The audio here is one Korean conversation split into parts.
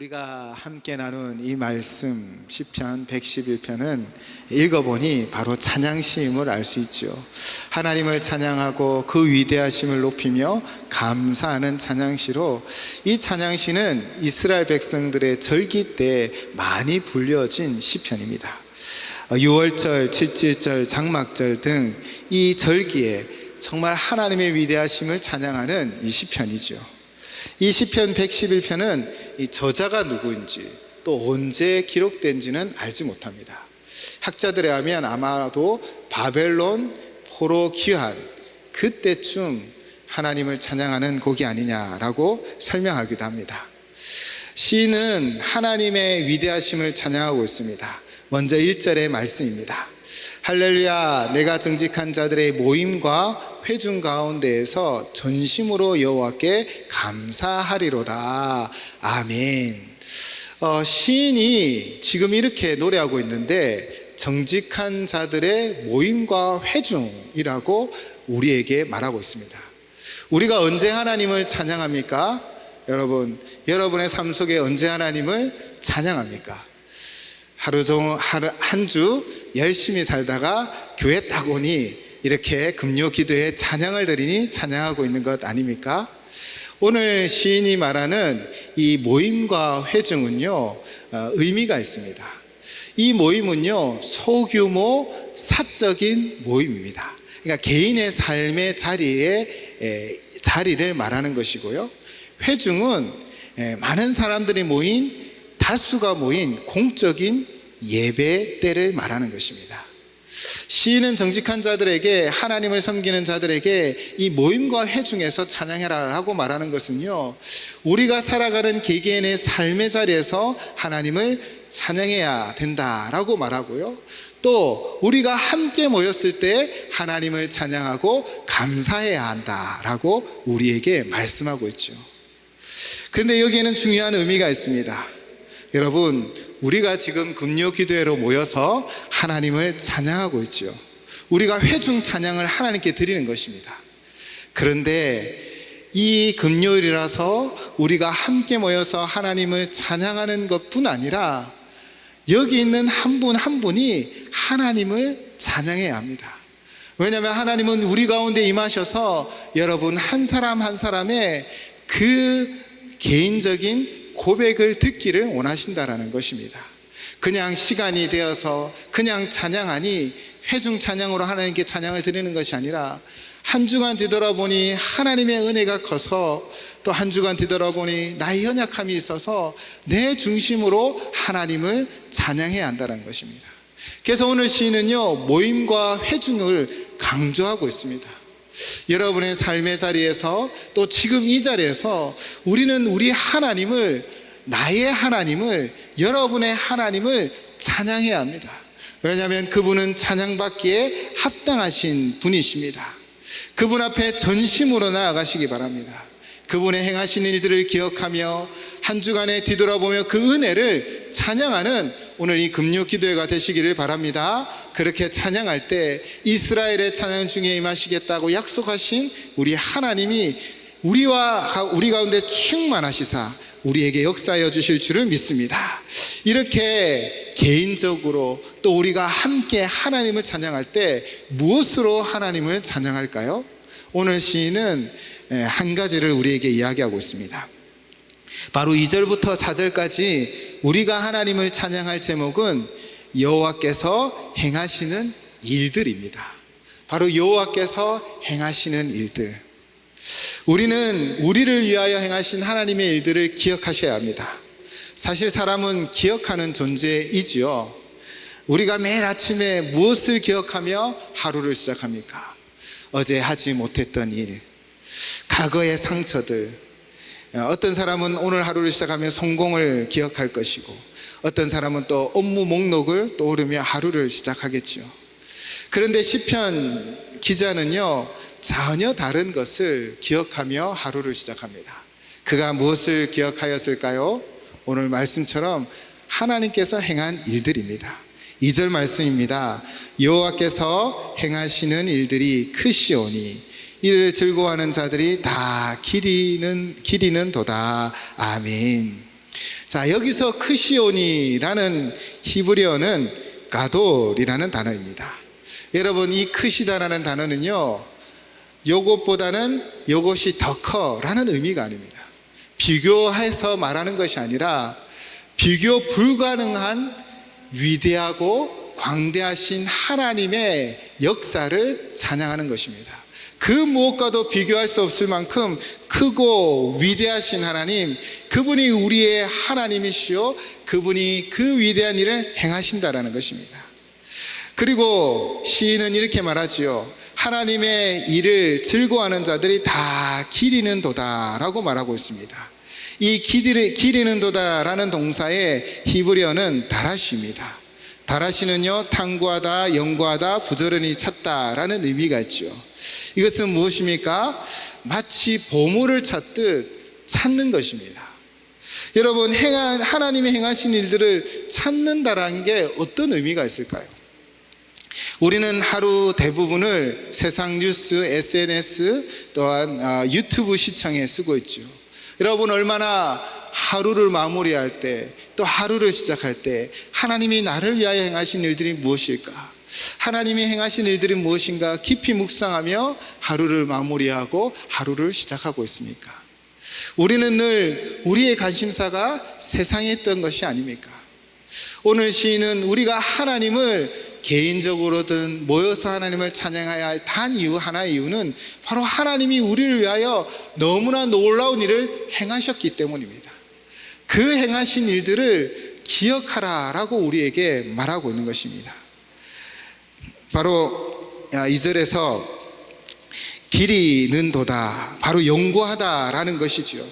우리가 함께 나눈 이 말씀 시편 111편은 읽어보니 바로 찬양시임을 알 수 있죠. 하나님을 찬양하고 그 위대하심을 높이며 감사하는 찬양시로 이 찬양시는 이스라엘 백성들의 절기 때 많이 불려진 시편입니다. 6월절, 칠칠절, 장막절 등 이 절기에 정말 하나님의 위대하심을 찬양하는 이 시편이죠. 이 시편 111편은 이 저자가 누구인지 또 언제 기록된지는 알지 못합니다. 학자들에 하면 아마도 바벨론 포로 귀환 그때쯤 하나님을 찬양하는 곡이 아니냐라고 설명하기도 합니다. 시인은 하나님의 위대하심을 찬양하고 있습니다. 먼저 1절의 말씀입니다. 할렐루야 내가 정직한 자들의 모임과 회중 가운데에서 전심으로 여호와께 감사하리로다 아멘 어, 시인이 지금 이렇게 노래하고 있는데 정직한 자들의 모임과 회중이라고 우리에게 말하고 있습니다 우리가 언제 하나님을 찬양합니까? 여러분 여러분의 삶 속에 언제 하나님을 찬양합니까? 하루 종일 한 주 열심히 살다가 교회 딱 오니 이렇게 금요 기도에 찬양을 드리니 찬양하고 있는 것 아닙니까? 오늘 시인이 말하는 이 모임과 회중은요 어, 의미가 있습니다. 이 모임은요 소규모 사적인 모임입니다. 그러니까 개인의 삶의 자리에 에, 자리를 말하는 것이고요. 회중은 에, 많은 사람들이 모인 다수가 모인 공적인 예배 때를 말하는 것입니다. 시인은 정직한 자들에게 하나님을 섬기는 자들에게 이 모임과 회중에서 찬양해라 하고 말하는 것은요. 우리가 살아가는 개개인의 삶의 자리에서 하나님을 찬양해야 된다라고 말하고요. 또 우리가 함께 모였을 때 하나님을 찬양하고 감사해야 한다라고 우리에게 말씀하고 있죠. 근데 여기에는 중요한 의미가 있습니다. 여러분, 우리가 지금 금요 기도회로 모여서 하나님을 찬양하고 있죠. 우리가 회중 찬양을 하나님께 드리는 것입니다. 그런데 이 금요일이라서 우리가 함께 모여서 하나님을 찬양하는 것뿐 아니라 여기 있는 한 분한 분이 하나님을 찬양해야 합니다. 왜냐하면 하나님은 우리 가운데 임하셔서 여러분 한 사람 한 사람의 그 개인적인 고백을 듣기를 원하신다라는 것입니다. 그냥 시간이 되어서 그냥 찬양하니 회중 찬양으로 하나님께 찬양을 드리는 것이 아니라 한 주간 뒤돌아보니 하나님의 은혜가 커서 또 한 주간 뒤돌아보니 나의 연약함이 있어서 내 중심으로 하나님을 찬양해야 한다는 것입니다. 그래서 오늘 시인은요 모임과 회중을 강조하고 있습니다. 여러분의 삶의 자리에서 또 지금 이 자리에서 우리는 우리 하나님을 나의 하나님을 여러분의 하나님을 찬양해야 합니다. 왜냐하면 그분은 찬양받기에 합당하신 분이십니다. 그분 앞에 전심으로 나아가시기 바랍니다. 그분의 행하시는 일들을 기억하며 한 주간에 뒤돌아보며 그 은혜를 찬양하는 오늘 이 금요 기도회가 되시기를 바랍니다. 그렇게 찬양할 때 이스라엘의 찬양 중에 임하시겠다고 약속하신 우리 하나님이 우리와 우리 가운데 충만하시사 우리에게 역사하여 주실 줄을 믿습니다. 이렇게 개인적으로 또 우리가 함께 하나님을 찬양할 때 무엇으로 하나님을 찬양할까요? 오늘 시인은 한 가지를 우리에게 이야기하고 있습니다. 바로 2절부터 4절까지 우리가 하나님을 찬양할 제목은 여호와께서 행하시는 일들입니다. 바로 여호와께서 행하시는 일들. 우리는 우리를 위하여 행하신 하나님의 일들을 기억하셔야 합니다. 사실 사람은 기억하는 존재이지요. 우리가 매일 아침에 무엇을 기억하며 하루를 시작합니까? 어제 하지 못했던 일, 과거의 상처들. 어떤 사람은 오늘 하루를 시작하며 성공을 기억할 것이고, 어떤 사람은 또 업무 목록을 떠오르며 하루를 시작하겠죠. 그런데 시편 기자는요, 전혀 다른 것을 기억하며 하루를 시작합니다. 그가 무엇을 기억하였을까요? 오늘 말씀처럼 하나님께서 행한 일들입니다. 2절 말씀입니다. 여호와께서 행하시는 일들이 크시오니 이를 즐거워하는 자들이 다 기리는 기리는 도다. 아멘. 자, 여기서 크시온이라는 히브리어는 가돌이라는 단어입니다. 여러분, 이 크시다라는 단어는요, 요것보다는 요것이 더 커라는 의미가 아닙니다. 비교해서 말하는 것이 아니라 비교 불가능한 위대하고 광대하신 하나님의 역사를 찬양하는 것입니다. 그 무엇과도 비교할 수 없을 만큼 크고 위대하신 하나님, 그분이 우리의 하나님이시요, 그분이 그 위대한 일을 행하신다라는 것입니다. 그리고 시인은 이렇게 말하지요. 하나님의 일을 즐거워하는 자들이 다 기리는 도다라고 말하고 있습니다. 이 기리, 기리는 도다라는 동사의 히브리어는 다라시입니다. 다라시는요, 탐구하다, 연구하다, 부지런히 찾다라는 의미가 있죠. 이것은 무엇입니까? 마치 보물을 찾듯 찾는 것입니다. 여러분, 행한, 하나님이 행하신 일들을 찾는다라는 게 어떤 의미가 있을까요? 우리는 하루 대부분을 세상 뉴스, SNS 또한 아, 유튜브 시청에 쓰고 있죠. 여러분 얼마나 하루를 마무리할 때 또 하루를 시작할 때 하나님이 나를 위하여 행하신 일들이 무엇일까? 하나님이 행하신 일들이 무엇인가 깊이 묵상하며 하루를 마무리하고 하루를 시작하고 있습니까? 우리는 늘 우리의 관심사가 세상에 있던 것이 아닙니까? 오늘 시인은 우리가 하나님을 개인적으로든 모여서 하나님을 찬양해야 할 단 이유 하나의 이유는 바로 하나님이 우리를 위하여 너무나 놀라운 일을 행하셨기 때문입니다. 그 행하신 일들을 기억하라라고 우리에게 말하고 있는 것입니다. 바로 2절에서 길이는 도다. 바로 연구하다라는 것이지요.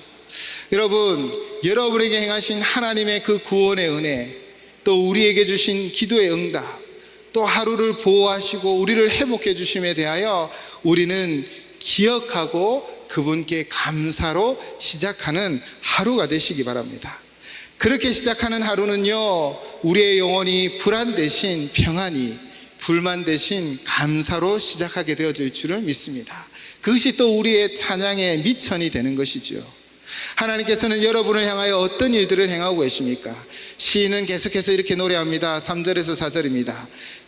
여러분, 여러분에게 행하신 하나님의 그 구원의 은혜, 또 우리에게 주신 기도의 응답, 또 하루를 보호하시고 우리를 회복해 주심에 대하여 우리는 기억하고 그분께 감사로 시작하는 하루가 되시기 바랍니다. 그렇게 시작하는 하루는요, 우리의 영혼이 불안 대신 평안이, 불만 대신 감사로 시작하게 되어질 줄을 믿습니다. 그것이 또 우리의 찬양의 미천이 되는 것이지요. 하나님께서는 여러분을 향하여 어떤 일들을 행하고 계십니까? 시인은 계속해서 이렇게 노래합니다. 3절에서 4절입니다.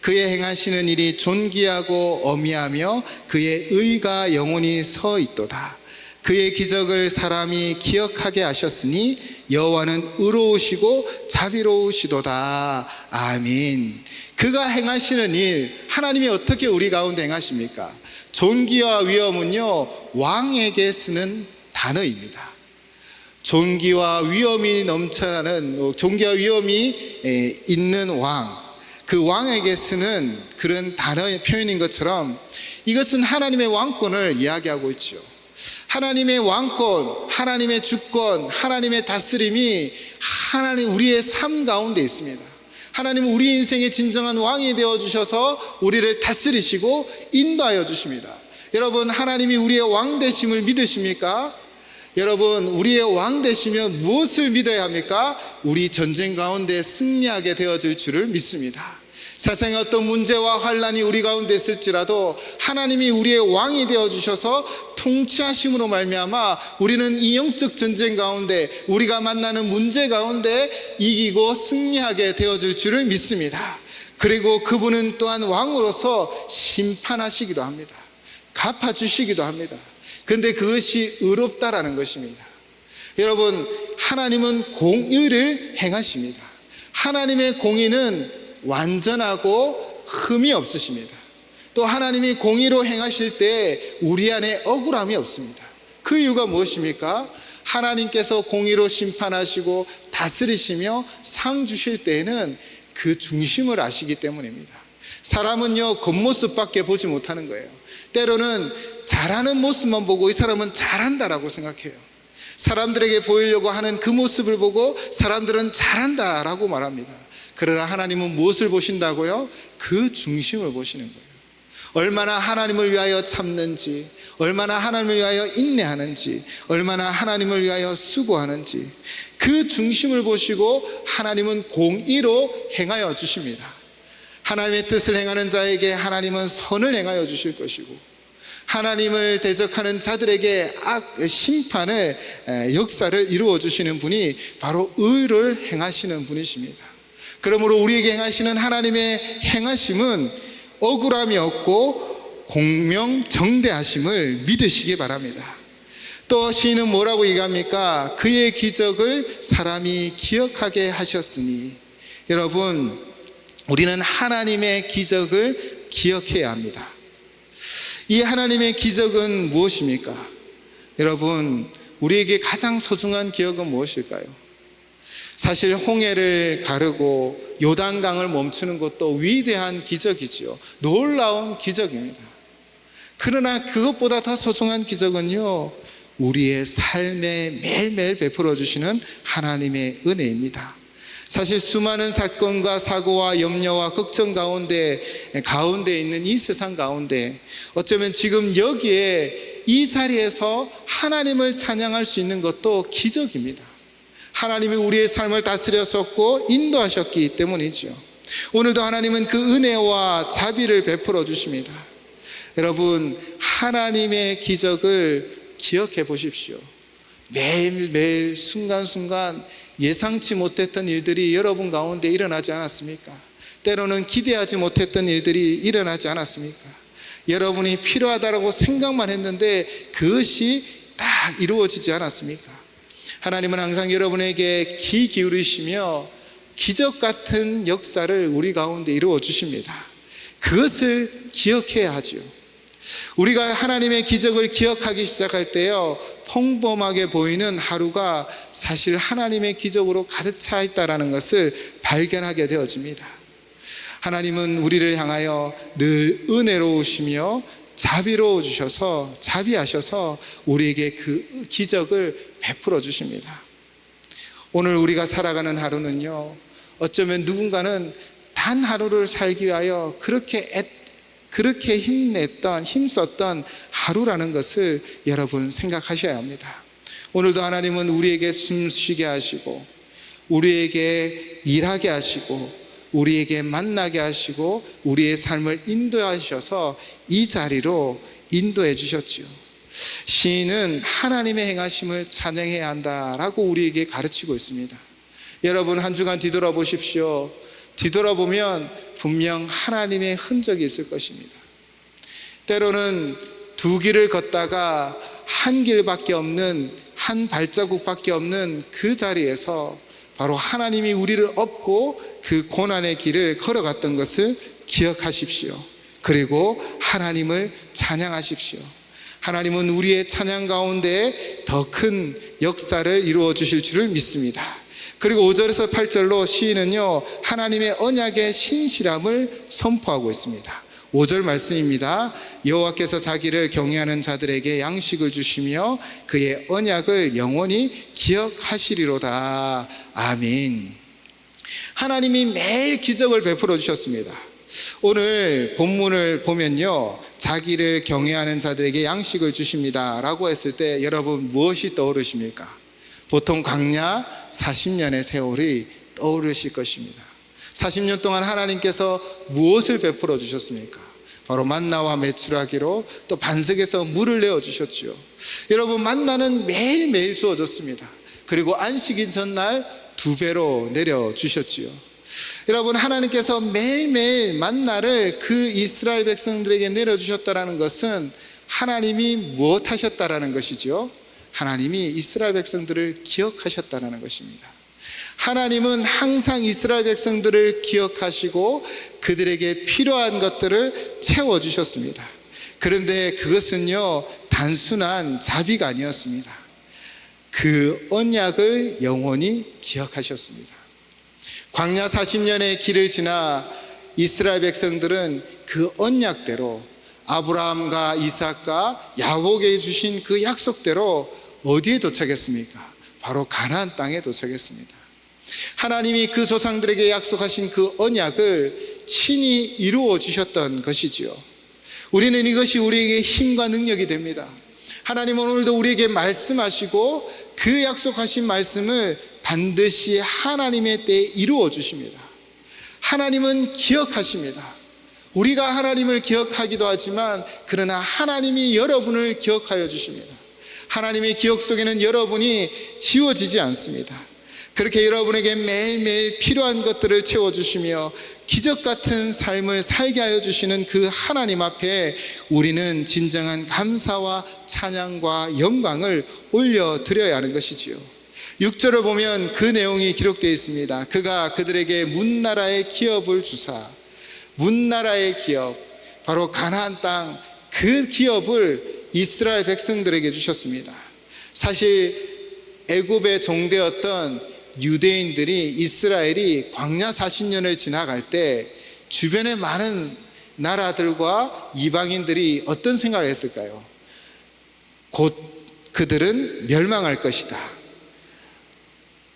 그의 행하시는 일이 존귀하고 어미하며 그의 의가 영원히 서 있도다. 그의 기적을 사람이 기억하게 하셨으니 여호와는 의로우시고 자비로우시도다. 아멘. 그가 행하시는 일, 하나님이 어떻게 우리 가운데 행하십니까? 존귀와 위엄은요, 왕에게 쓰는 단어입니다. 존귀와 위엄이 넘쳐나는 존귀와 위엄이 있는 왕, 그 왕에게 쓰는 그런 단어의 표현인 것처럼 이것은 하나님의 왕권을 이야기하고 있죠. 하나님의 왕권, 하나님의 주권, 하나님의 다스림이 하나님 우리의 삶 가운데 있습니다. 하나님은 우리 인생의 진정한 왕이 되어 주셔서 우리를 다스리시고 인도하여 주십니다. 여러분 하나님이 우리의 왕 되심을 믿으십니까? 여러분, 우리의 왕 되시면 무엇을 믿어야 합니까? 우리 전쟁 가운데 승리하게 되어질 줄을 믿습니다. 세상의 어떤 문제와 환란이 우리 가운데 있을지라도 하나님이 우리의 왕이 되어 주셔서 통치하심으로 말미암아 우리는 이 영적 전쟁 가운데 우리가 만나는 문제 가운데 이기고 승리하게 되어질 줄을 믿습니다. 그리고 그분은 또한 왕으로서 심판하시기도 합니다. 갚아 주시기도 합니다. 근데 그것이 의롭다라는 것입니다. 여러분, 하나님은 공의를 행하십니다. 하나님의 공의는 완전하고 흠이 없으십니다. 또 하나님이 공의로 행하실 때 우리 안에 억울함이 없습니다. 그 이유가 무엇입니까? 하나님께서 공의로 심판하시고 다스리시며 상 주실 때에는 그 중심을 아시기 때문입니다. 사람은요, 겉모습밖에 보지 못하는 거예요. 때로는 잘하는 모습만 보고 이 사람은 잘한다라고 생각해요. 사람들에게 보이려고 하는 그 모습을 보고 사람들은 잘한다라고 말합니다. 그러나 하나님은 무엇을 보신다고요? 그 중심을 보시는 거예요. 얼마나 하나님을 위하여 참는지, 얼마나 하나님을 위하여 인내하는지, 얼마나 하나님을 위하여 수고하는지, 그 중심을 보시고 하나님은 공의로 행하여 주십니다. 하나님의 뜻을 행하는 자에게 하나님은 선을 행하여 주실 것이고, 하나님을 대적하는 자들에게 악 심판의 에, 역사를 이루어 주시는 분이 바로 의를 행하시는 분이십니다. 그러므로 우리에게 행하시는 하나님의 행하심은 억울함이 없고 공명 정대하심을 믿으시기 바랍니다. 또 시인은 뭐라고 얘기합니까? 그의 기적을 사람이 기억하게 하셨으니 여러분 우리는 하나님의 기적을 기억해야 합니다. 이 하나님의 기적은 무엇입니까? 여러분 우리에게 가장 소중한 기억은 무엇일까요? 사실 홍해를 가르고 요단강을 멈추는 것도 위대한 기적이지요. 놀라운 기적입니다. 그러나 그것보다 더 소중한 기적은요. 우리의 삶에 매일매일 베풀어 주시는 하나님의 은혜입니다. 사실 수많은 사건과 사고와 염려와 걱정 가운데 가운데 있는 이 세상 가운데 어쩌면 지금 여기에 이 자리에서 하나님을 찬양할 수 있는 것도 기적입니다. 하나님이 우리의 삶을 다스렸었고 인도하셨기 때문이죠. 오늘도 하나님은 그 은혜와 자비를 베풀어 주십니다. 여러분, 하나님의 기적을 기억해 보십시오. 매일매일 순간순간 예상치 못했던 일들이 여러분 가운데 일어나지 않았습니까? 때로는 기대하지 못했던 일들이 일어나지 않았습니까? 여러분이 필요하다고 생각만 했는데 그것이 딱 이루어지지 않았습니까? 하나님은 항상 여러분에게 귀 기울이시며 기적 같은 역사를 우리 가운데 이루어 주십니다. 그것을 기억해야 하지요. 우리가 하나님의 기적을 기억하기 시작할 때요, 평범하게 보이는 하루가 사실 하나님의 기적으로 가득 차 있다라는 것을 발견하게 되어집니다. 하나님은 우리를 향하여 늘 은혜로우시며 자비로워 주셔서 자비하셔서 우리에게 그 기적을 베풀어 주십니다. 오늘 우리가 살아가는 하루는요. 어쩌면 누군가는 단 하루를 살기 위하여 그렇게 애, 그렇게 힘냈던 힘썼던 하루라는 것을 여러분 생각하셔야 합니다. 오늘도 하나님은 우리에게 숨쉬게 하시고 우리에게 일하게 하시고 우리에게 만나게 하시고 우리의 삶을 인도하셔서 이 자리로 인도해 주셨지요. 시인은 하나님의 행하심을 찬양해야 한다라고 우리에게 가르치고 있습니다. 여러분 한 주간 뒤돌아보십시오. 뒤돌아보면 분명 하나님의 흔적이 있을 것입니다. 때로는 두 길을 걷다가 한 길밖에 없는 한 발자국밖에 없는 그 자리에서 바로 하나님이 우리를 업고 그 고난의 길을 걸어갔던 것을 기억하십시오. 그리고 하나님을 찬양하십시오. 하나님은 우리의 찬양 가운데 더 큰 역사를 이루어 주실 줄을 믿습니다. 그리고 5절에서 8절로 시인은요, 하나님의 언약의 신실함을 선포하고 있습니다. 5절 말씀입니다. 여호와께서 자기를 경외하는 자들에게 양식을 주시며 그의 언약을 영원히 기억하시리로다. 아멘. 하나님이 매일 기적을 베풀어 주셨습니다. 오늘 본문을 보면요. 자기를 경외하는 자들에게 양식을 주십니다. 라고 했을 때 여러분 무엇이 떠오르십니까? 보통 광야 40년의 세월이 떠오르실 것입니다. 40년 동안 하나님께서 무엇을 베풀어 주셨습니까? 바로 만나와 매출하기로 또 반석에서 물을 내어 주셨지요. 여러분 만나는 매일매일 주어졌습니다. 그리고 안식인 전날 두 배로 내려 주셨지요. 여러분 하나님께서 매일매일 만나를 그 이스라엘 백성들에게 내려 주셨다라는 것은 하나님이 무엇 하셨다라는 것이죠. 하나님이 이스라엘 백성들을 기억하셨다는 것입니다. 하나님은 항상 이스라엘 백성들을 기억하시고 그들에게 필요한 것들을 채워주셨습니다. 그런데 그것은요, 단순한 자비가 아니었습니다. 그 언약을 영원히 기억하셨습니다. 광야 40년의 길을 지나 이스라엘 백성들은 그 언약대로 아브라함과 이삭과 야곱에게 주신 그 약속대로 어디에 도착했습니까? 바로 가나안 땅에 도착했습니다. 하나님이 그 조상들에게 약속하신 그 언약을 친히 이루어 주셨던 것이지요. 우리는 이것이 우리에게 힘과 능력이 됩니다. 하나님은 오늘도 우리에게 말씀하시고 그 약속하신 말씀을 반드시 하나님의 때에 이루어 주십니다. 하나님은 기억하십니다. 우리가 하나님을 기억하기도 하지만 그러나 하나님이 여러분을 기억하여 주십니다. 하나님의 기억 속에는 여러분이 지워지지 않습니다. 그렇게 여러분에게 매일매일 필요한 것들을 채워주시며 기적 같은 삶을 살게 하여 주시는 그 하나님 앞에 우리는 진정한 감사와 찬양과 영광을 올려드려야 하는 것이지요. 6절을 보면 그 내용이 기록되어 있습니다. 그가 그들에게 문나라의 기업을 주사 문나라의 기업 바로 가나안 땅 그 기업을 이스라엘 백성들에게 주셨습니다. 사실 애굽의 종되었던 유대인들이 이스라엘이 광야 40년을 지나갈 때 주변의 많은 나라들과 이방인들이 어떤 생각을 했을까요? 곧 그들은 멸망할 것이다.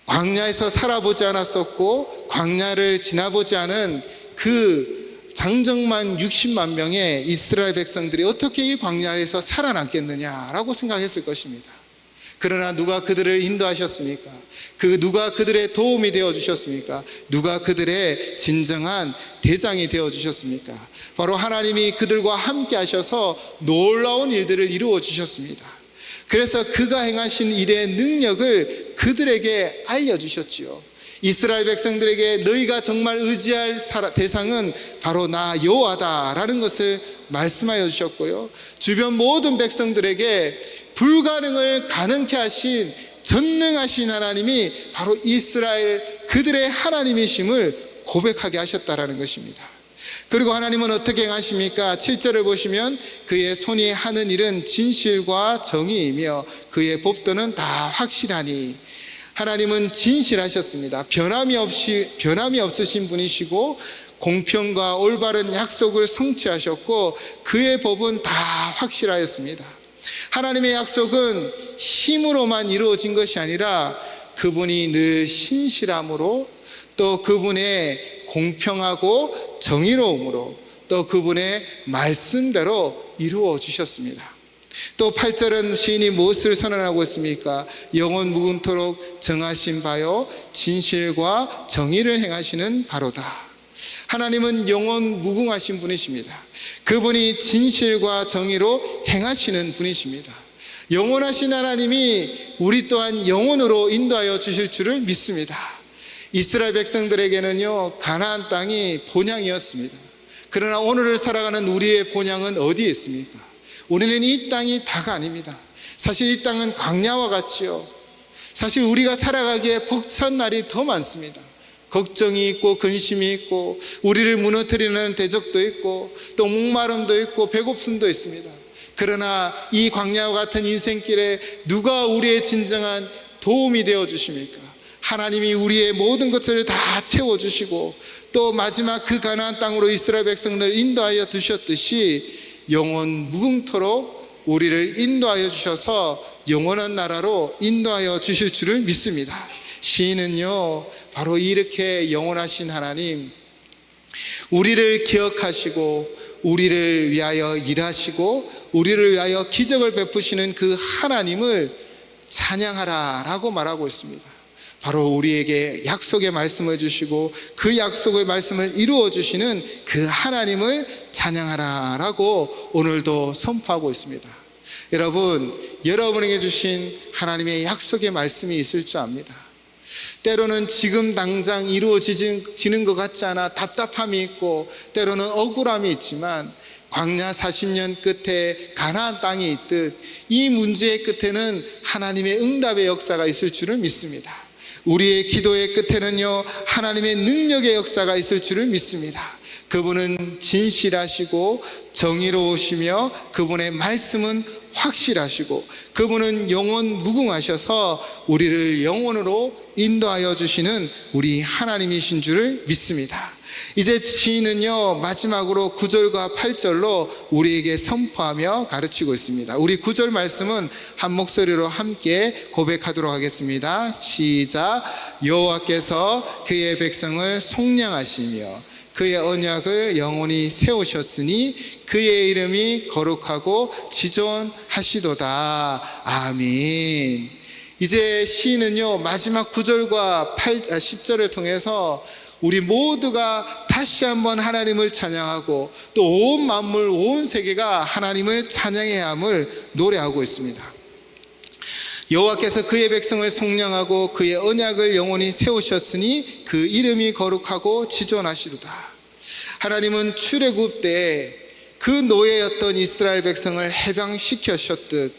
광야에서 살아보지 않았었고 광야를 지나보지 않은 그 장정만 60만 명의 이스라엘 백성들이 어떻게 이 광야에서 살아남겠느냐라고 생각했을 것입니다. 그러나 누가 그들을 인도하셨습니까? 그 누가 그들의 도움이 되어 주셨습니까? 누가 그들의 진정한 대장이 되어 주셨습니까? 바로 하나님이 그들과 함께 하셔서 놀라운 일들을 이루어 주셨습니다. 그래서 그가 행하신 일의 능력을 그들에게 알려 주셨지요. 이스라엘 백성들에게 너희가 정말 의지할 대상은 바로 나 여호와다라는 것을 말씀하여 주셨고요. 주변 모든 백성들에게 불가능을 가능케 하신 전능하신 하나님이 바로 이스라엘 그들의 하나님이심을 고백하게 하셨다라는 것입니다. 그리고 하나님은 어떻게 행하십니까? 7절을 보시면 그의 손이 하는 일은 진실과 정의이며 그의 법도는 다 확실하니 하나님은 진실하셨습니다. 변함이 없이 변함이 없으신 분이시고 공평과 올바른 약속을 성취하셨고 그의 법은 다 확실하였습니다. 하나님의 약속은 힘으로만 이루어진 것이 아니라 그분이 늘 신실함으로 또 그분의 공평하고 정의로움으로 또 그분의 말씀대로 이루어 주셨습니다. 또 8절은 시인이 무엇을 선언하고 있습니까? 영원 무궁토록 정하신 바요 진실과 정의를 행하시는 바로다. 하나님은 영원 무궁하신 분이십니다. 그분이 진실과 정의로 행하시는 분이십니다. 영원하신 하나님이 우리 또한 영원으로 인도하여 주실 줄을 믿습니다. 이스라엘 백성들에게는요 가나안 땅이 본향이었습니다. 그러나 오늘을 살아가는 우리의 본향은 어디에 있습니까? 우리는 이 땅이 다가 아닙니다. 사실 이 땅은 광야와 같지요. 사실 우리가 살아가기에 벅찬 날이 더 많습니다. 걱정이 있고 근심이 있고 우리를 무너뜨리는 대적도 있고 또 목마름도 있고 배고픔도 있습니다. 그러나 이 광야와 같은 인생길에 누가 우리의 진정한 도움이 되어 주십니까? 하나님이 우리의 모든 것을 다 채워 주시고 또 마지막 그 가나안 땅으로 이스라엘 백성들 인도하여 두셨듯이 영원 무궁토록 우리를 인도하여 주셔서 영원한 나라로 인도하여 주실 줄을 믿습니다. 시인은요, 바로 이렇게 영원하신 하나님, 우리를 기억하시고, 우리를 위하여 일하시고, 우리를 위하여 기적을 베푸시는 그 하나님을 찬양하라 라고 말하고 있습니다. 바로 우리에게 약속의 말씀을 주시고 그 약속의 말씀을 이루어 주시는 그 하나님을 찬양하라 라고 오늘도 선포하고 있습니다. 여러분, 여러분에게 주신 하나님의 약속의 말씀이 있을 줄 압니다. 때로는 지금 당장 이루어지는 것 같지 않아 답답함이 있고 때로는 억울함이 있지만 광야 40년 끝에 가나안 땅이 있듯 이 문제의 끝에는 하나님의 응답의 역사가 있을 줄을 믿습니다. 우리의 기도의 끝에는요, 하나님의 능력의 역사가 있을 줄을 믿습니다. 그분은 진실하시고 정의로우시며 그분의 말씀은 확실하시고 그분은 영원 무궁하셔서 우리를 영원으로 인도하여 주시는 우리 하나님이신 줄을 믿습니다. 이제 시인은요, 마지막으로 9절과 8절로 우리에게 선포하며 가르치고 있습니다. 우리 9절 말씀은 한 목소리로 함께 고백하도록 하겠습니다. 시작. 여호와께서 그의 백성을 속량하시며 그의 언약을 영원히 세우셨으니 그의 이름이 거룩하고 지존하시도다. 아멘. 이제 시인은요, 마지막 9절과 8, 10절을 통해서 우리 모두가 다시 한번 하나님을 찬양하고 또 온 만물 온 세계가 하나님을 찬양해야 함을 노래하고 있습니다. 여호와께서 그의 백성을 속량하고 그의 언약을 영원히 세우셨으니 그 이름이 거룩하고 지존하시도다. 하나님은 출애굽 때 그 노예였던 이스라엘 백성을 해방시키셨듯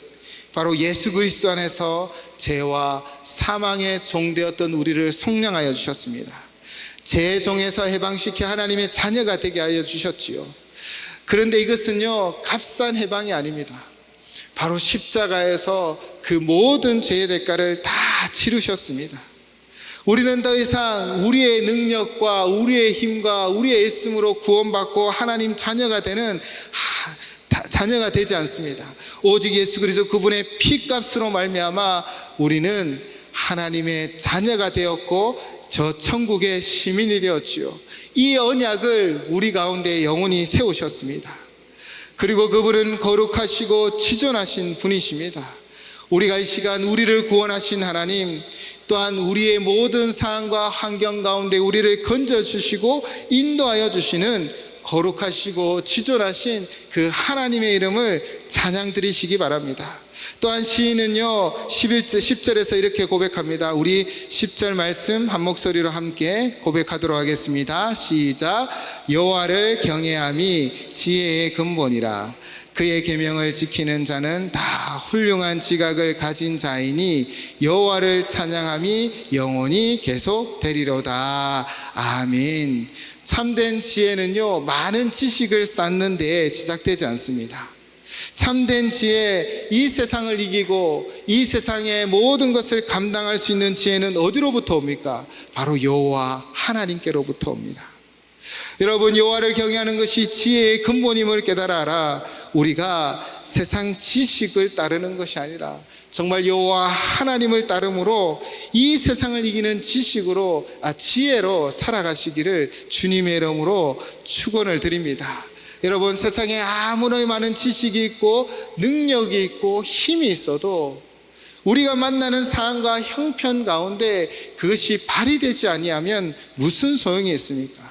바로 예수 그리스도 안에서 죄와 사망의 종되었던 우리를 속량하여 주셨습니다. 죄의 종에서 해방시켜 하나님의 자녀가 되게 하여 주셨지요. 그런데 이것은요 값싼 해방이 아닙니다. 바로 십자가에서 그 모든 죄의 대가를 다 치르셨습니다. 우리는 더 이상 우리의 능력과 우리의 힘과 우리의 애씀으로 구원받고 하나님 자녀가 되는 자녀가 되지 않습니다. 오직 예수 그리스도 그분의 피값으로 말미암아 우리는 하나님의 자녀가 되었고 저 천국의 시민이 되었지요. 이 언약을 우리 가운데 영원히 세우셨습니다. 그리고 그분은 거룩하시고 치존하신 분이십니다. 우리가 이 시간 우리를 구원하신 하나님, 또한 우리의 모든 상황과 환경 가운데 우리를 건져 주시고 인도하여 주시는 거룩하시고 지존하신 그 하나님의 이름을 찬양 드리시기 바랍니다. 또한 시인은요 11절 10절에서 이렇게 고백합니다. 우리 10절 말씀 한 목소리로 함께 고백하도록 하겠습니다. 시작 여호와를 경외함이 지혜의 근본이라 그의 계명을 지키는 자는 다 훌륭한 지각을 가진 자이니 여호와를 찬양함이 영원히 계속 되리로다. 아멘. 참된 지혜는요 많은 지식을 쌓는 데에 시작되지 않습니다. 참된 지혜, 이 세상을 이기고 이 세상의 모든 것을 감당할 수 있는 지혜는 어디로부터 옵니까? 바로 여호와 하나님께로부터 옵니다. 여러분 여호와를 경외하는 것이 지혜의 근본임을 깨달아라. 우리가 세상 지식을 따르는 것이 아니라 정말 여호와 하나님을 따름으로 이 세상을 이기는 지식으로 아 지혜로 살아가시기를 주님의 이름으로 축원을 드립니다. 여러분 세상에 아무리 많은 지식이 있고 능력이 있고 힘이 있어도 우리가 만나는 상황과 형편 가운데 그것이 발휘되지 아니하면 무슨 소용이 있습니까?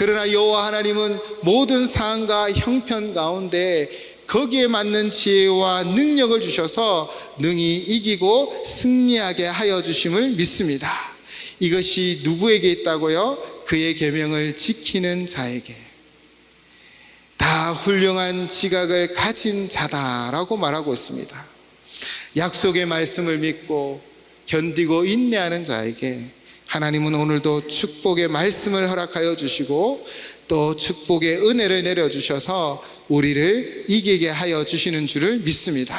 그러나 여호와 하나님은 모든 상황과 형편 가운데 거기에 맞는 지혜와 능력을 주셔서 능히 이기고 승리하게 하여 주심을 믿습니다. 이것이 누구에게 있다고요? 그의 계명을 지키는 자에게 다 훌륭한 지각을 가진 자다라고 말하고 있습니다. 약속의 말씀을 믿고 견디고 인내하는 자에게 하나님은 오늘도 축복의 말씀을 허락하여 주시고 또 축복의 은혜를 내려 주셔서 우리를 이기게 하여 주시는 줄을 믿습니다.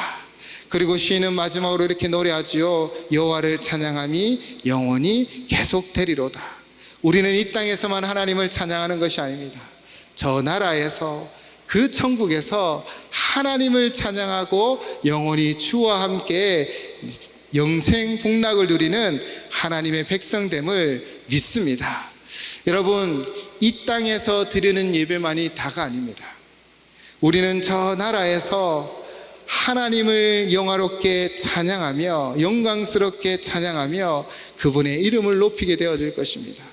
그리고 시인은 마지막으로 이렇게 노래하지요. 여호와를 찬양함이 영원히 계속되리로다. 우리는 이 땅에서만 하나님을 찬양하는 것이 아닙니다. 저 나라에서 그 천국에서 하나님을 찬양하고 영원히 주와 함께 영생 복락을 누리는 하나님의 백성됨을 믿습니다. 여러분, 이 땅에서 드리는 예배만이 다가 아닙니다. 우리는 저 나라에서 하나님을 영화롭게 찬양하며 영광스럽게 찬양하며 그분의 이름을 높이게 되어질 것입니다.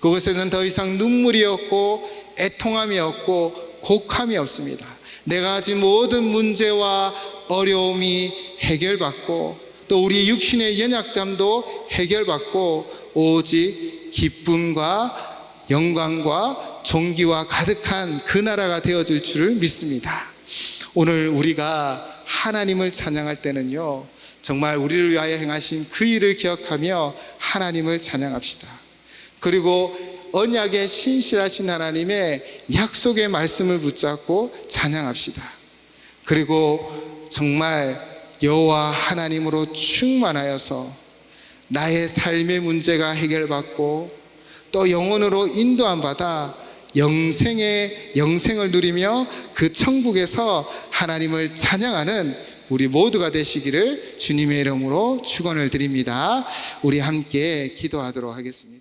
그곳에는 더 이상 눈물이 없고 애통함이 없고 곡함이 없습니다. 내가 가진 모든 문제와 어려움이 해결받고 또 우리 육신의 연약담도 해결받고 오직 기쁨과 영광과 존귀와 가득한 그 나라가 되어질 줄을 믿습니다. 오늘 우리가 하나님을 찬양할 때는요, 정말 우리를 위하여 행하신 그 일을 기억하며 하나님을 찬양합시다. 그리고 언약의 신실하신 하나님의 약속의 말씀을 붙잡고 찬양합시다. 그리고 정말 여호와 하나님으로 충만하여서 나의 삶의 문제가 해결받고 또 영혼으로 인도함 받아 영생의 영생을 누리며 그 천국에서 하나님을 찬양하는 우리 모두가 되시기를 주님의 이름으로 축원을 드립니다. 우리 함께 기도하도록 하겠습니다.